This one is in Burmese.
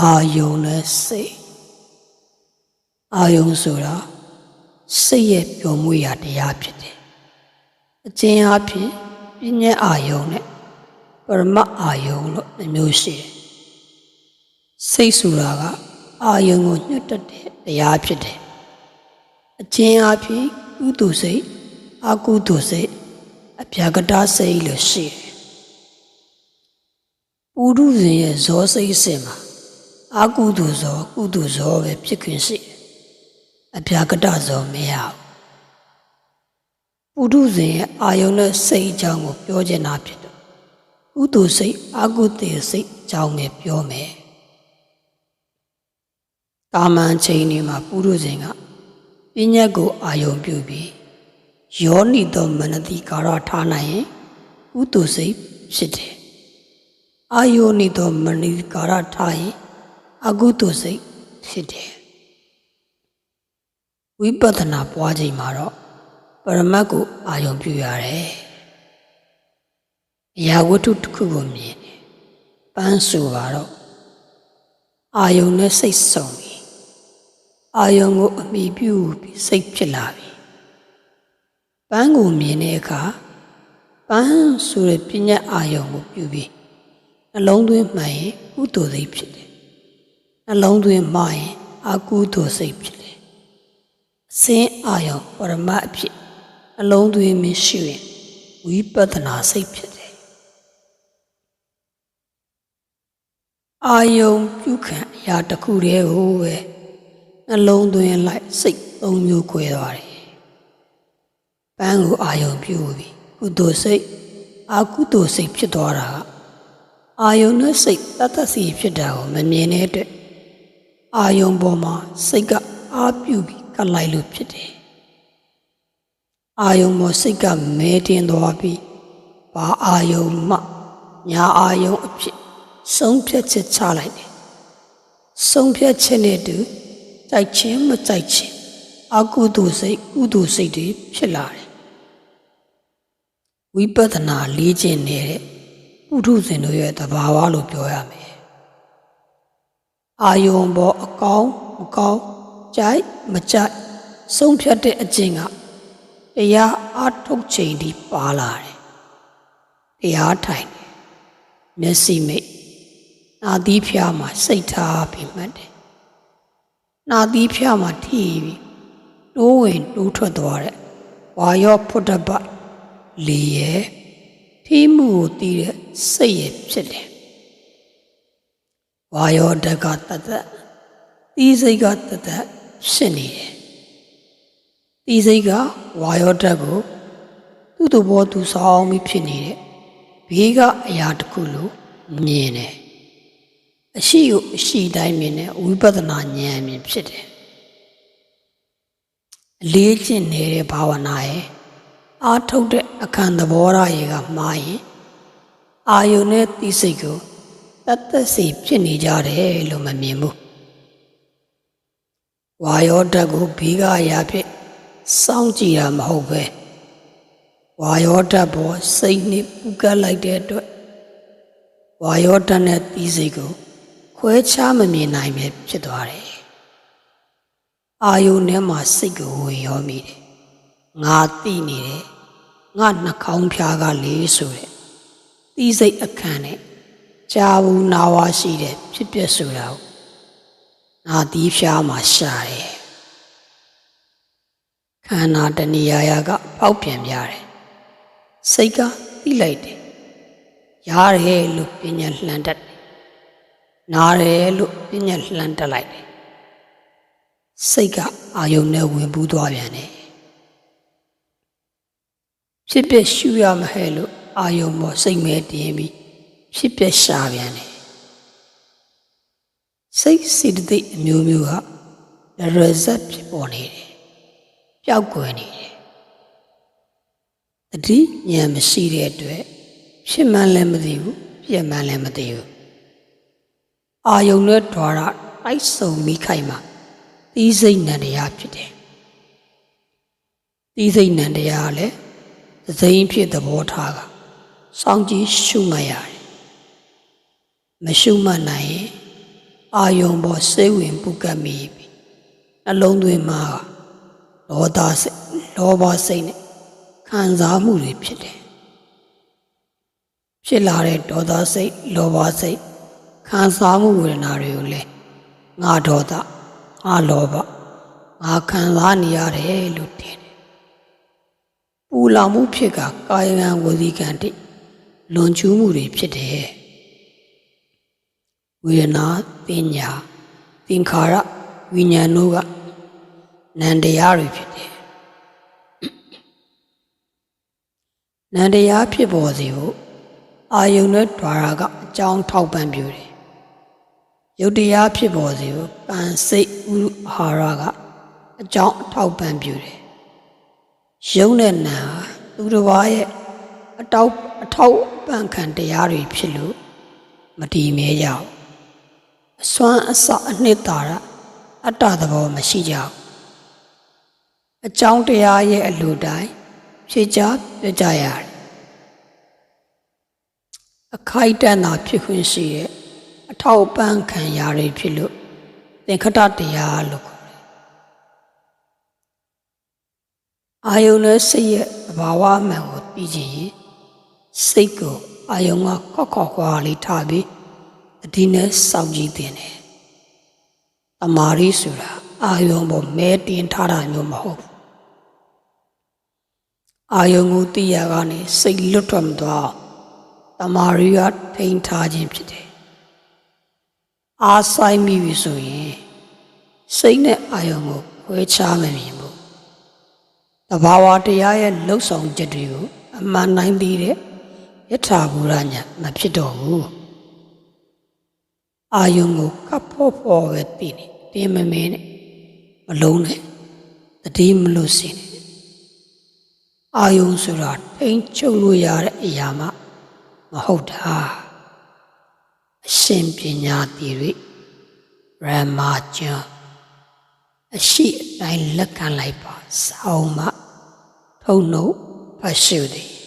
အာယုံနဲ့စိတ်အာယုံဆိုတာစိတ်ရဲ့ပျော်မွေ့ရာတရားဖြစ်တယ်အကျဉ်းအားဖြင့်ပညာအာယုံနဲ့ပရမတ်အာယုံလို့နှမျိုးရှိတယ်စိတ်ဆိုတာကအာယုံကိုညှတ်တတ်တဲ့တရားဖြစ်တယ်အကျဉ်းအားဖြင့်ကုသိုလ်စိတ်အကုသိုလ်စိတ်အပြာကတာစိတ်လို့ရှိတယ်ပုရုဇဉ်ရဲ့ဇောစိတ်အစဉ်မှာ အကုသိုလ်ဇောကုသိုလ်ဇောပဲဖြစ်ခွင့်ရှိတယ်အပြာကတဇောမရဘူးပုရုဇဉ်ရဲ့အာယုံနဲ့စိတ်အကြောင်းကိုပြောချင်တာဖြစ်တယ်ကုသိုလ်စိတ်အကုသိုလ်စိတ်အကြောင်းပဲပြောမယ်တာမန်ချိန်ဒီမှာပုရုဇဉ်ကပညာကိုအာယုံပြုပြီးယောနိသောမနတိကာရထားနိုင်ရင်ကုသိုလ်စိတ်ဖြစ်တယ်အာယောနိသောမနတိကာရထားရင် အကုသိုလ်စိတ်ဖြစ်တယ်ဝိပဿနာပွားချိန်မှာတော့ပရမတ်ကိုအာယုံပြုရတယ်အရာဝတ္ထုတစ်ခုကိုမြင်တယ်ပန်းဆိုပါတော့အာယုံနဲ့စိတ်ဆုံပြီအာယုံကိုအမိပြုပြီးစိတ်ဖြစ်လာပြီပန်းကိုမြင်တဲ့အခါပန်းဆိုတဲ့ပညာအာယုံကိုပြုပြီးနှလုံးသွင်းမှန်ရင်ကုသိုလ်စိတ်ဖြစ်တယ် နှလုံးသွင်းမှရင်အကုသိုလ်စိတ်ဖြစ်တယ်အစင်းအာယုံပရမတ်အဖြစ်နှလုံးသွင်းမရှိရင်ဝိပဿနာစိတ်ဖြစ်တယ်အာယုံပြုခံအရာတစ်ခုတည်းကိုပဲနှလုံးသွင်းလိုက်စိတ်သုံးမျိုးခွဲသွားတယ်ပန်းကိုအာယုံပြုပြီးကုသိုလ်စိတ်အကုသိုလ်စိတ်ဖြစ်သွားတာကအာယုံနဲ့စိတ်တတ်တစီဖြစ်တာကိုမမြင်တဲ့အတွက် အာယုံပေါ်မှာစိတ်ကအာပြုပြီးကပ်လိုက်လို့ဖြစ်တယ်အာယုံပေါ်စိတ်ကမဲတင်သွားပြီးဘာအာယုံမှညာအာယုံအဖြစ်ဆုံးဖြတ်ချက်ချလိုက်တယ်ဆုံးဖြတ်ချက်နဲ့တူတိုက်ချင်းမတိုက်ချင်းအကုသိုလ်စိတ်ကုသိုလ်စိတ်တွေဖြစ်လာတယ်ဝိပဿနာလေးခြင်းနေတဲ့ပုထုဇဉ်တို့ရဲ့သဘာဝလို့ပြောရမယ် အာယုံပေါ်အကောင်းမကောင်းကြိုက်မကြိုက်ဆုံးဖြတ်တဲ့အကျင့်ကတရားအထုတ်ချိန်ဒီပါလာတယ်တရားထိုင်တယ်မျက်စိမိတ်နာသီးဖျားမှာစိတ်ထားပြီးမှတ်တယ်နာသီးဖျားမှာထိပြီးတိုးဝင်တိုးထွက်သွားတဲ့ဝါရောဖုဒ္ဓဘလေရဲ့ထိမှုကိုတည်တဲ့စိတ်ရဲ့ဖြစ်တယ် ဝါရောတက်ကတသက်သီးစိတ်ကတသက်ဖြစ်နေတယ်သီးစိတ်ကဝါရောတက်ကိုသူ့သူဘောသူဆောင်ပြီးဖြစ်နေတဲ့ဘေးကအရာတစ်ခုလို့မြင်တယ်အရှိကိုအရှိတိုင်းမြင်တဲ့ဝိပဿနာဉာဏ်မြင်ဖြစ်တယ်အလေးကျင့်နေတဲ့ဘာဝနာရဲ့အာထုတ်တဲ့အခန္ဓဘောရရေကမှားရင်အာယုန်နဲ့သိစိတ်ကို တတ်သက်စီဖြစ်နေကြတယ်လို့မမြင်ဘူးဝါယောဓာတ်ကိုဘေးကအရာဖြစ်စောင့်ကြည့်တာမဟုတ်ပဲဝါယောဓာတ်ပေါ်စိတ်နဲ့ပူကတ်လိုက်တဲ့အတွက်ဝါယောဓာတ်နဲ့သိစိတ်ကိုခွဲခြားမမြင်နိုင်ပဲဖြစ်သွားတယ်အာယုန်ထဲမှာစိတ်ကိုဝင်ရောမိတယ်ငါသိနေတယ်ငါနှာခေါင်းဖျားကလေးဆိုတဲ့တီးစိတ်အခန့်နဲ့ ကြာဘူးနာဝါရှိတဲ့ဖြစ်ပျက်ဆိုတာကိုနာတီးဖျားမှာရှာတယ်ခန္ဓာတဏှာယာကဖောက်ပြန်ပြတယ်စိတ်ကသိလိုက်တယ်ရတယ်လို့ပညာလှန်တတ်တယ်နားတယ်လို့ပညာလှန်တက်လိုက်တယ်စိတ်ကအာယုန်နဲ့ဝင်ပူးသွားပြန်တယ်ဖြစ်ဖြစ်ရှူရမဟဲ့လို့အာယုံပေါ်စိတ်မဲတင်းပြီး ဖြစ်ဖြစ်ရှာပြန်တယ်စိတ်စိတ္တိအမျိုးမျိုးကရဇက်ဖြစ်ပေါ်နေတယ်ပျောက်ကွယ်နေတယ်တတိဉာဏ်မရှိတဲ့အတွက်ဖြစ်မှန်းလည်းမသိဘူးပြက်မှန်းလည်းမသိဘူးအာယုံနဲ့ဓာရတိုက်ဆုံမိခိုက်မှာသီးစိတ်နံတရားဖြစ်တယ်သီးစိတ်နံတရားလည်းသစိမ်းဖြစ်သဘောထားကစောင့်ကြည့်ရှုမှတ်ရတယ် မရှုမှတ်နိုင်ရင်အာယုံပေါ်စိတ်ဝင်ပုကတ်မိပြီနှလုံးသွင်းမှာဒေါသစိတ်လောဘစိတ်နဲ့ခံစားမှုတွေဖြစ်တယ်ဖြစ်လာတဲ့ဒေါသစိတ်လောဘစိတ်ခံစားမှုဝေဒနာတွေကိုလည်းငါဒေါသငါလောဘငါခံစားနေရတယ်လို့ထင်တယ်ပူလောင်မှုဖြစ်ကကာယကံဝစီကံတိလွန်ကျူးမှုတွေဖြစ်တယ် ဝေဒနာပညာသင်္ခါရဝိညာဉ်တို့ကနန္တရားတွေဖြစ်တယ်နန္တရားဖြစ်ပေါ်စေဖို့အာယုန်နဲ့ဓာရကအကြောင်းထောက်ပံ့ပြုတယ်ယုတ်တရားဖြစ်ပေါ်စေဖို့ပန်စိတ်ဥဟာရကအကြောင်းထောက်ပံ့ပြုတယ်ယုံနဲ့နာသူတစ်ပါးရဲ့အတောက်အထောက်ပံ့ခံတရားတွေဖြစ်လို့မတည်မြဲကြဘူး အစွမ်းအစအနှစ်သာရအတ္တသဘောမရှိကြဘူးအကြောင်းတရားရဲ့အလိုတိုင်းဖြစ်ကြပြကြရတယ်အခိုက်အတန့်သာဖြစ်ခွင့်ရှိရဲ့အထောက်ပံ့ခံရာတွေဖြစ်လို့သင်္ခတတရားလို့ခေါ်တယ်အာယုန်နဲ့စိတ်ရဲ့သဘာဝအမှန်ကိုသိချင်ရင်စိတ်ကိုအာယုန်ကခောက်ခောက်ခွာလေးထားပြီး အဒီနဲ့စောင့်ကြည့်တင်တယ်။တမာရီဆိုတာအာယုံပေါ်မဲတင်ထားတာမျိုးမဟုတ်ဘူး။အာယုံကိုသိရကနေစိတ်လွတ်ထွက်မသွားတမာရီကထိန်ထားခြင်းဖြစ်တယ်။အာဆိုင်မိပြီဆိုရင်စိတ်နဲ့အာယုံကိုခွဲခြားမမြင်ဘူး။တဘာဝတရားရဲ့လှုပ်ဆောင်ချက်တွေကိုအမှန်တိုင်းသိတဲ့ယထာဘူရညာမဖြစ်တော့ဘူး။ အာယုံကိုကပ်ဖို့ဖို့ပဲတည်နေတင်းမမင်းနဲ့မလုံးနဲ့တတိမလို့စင်နေအာယုံဆိုတာထိန်ချုပ်လို့ရတဲ့အရာမှမဟုတ်တာအရှင်ပညာတည်ရိရမကျန်အရှိအတိုင်းလက်ခံလိုက်ပါစောင်းမထုံနှုတ်ဖတ်ရှုသည်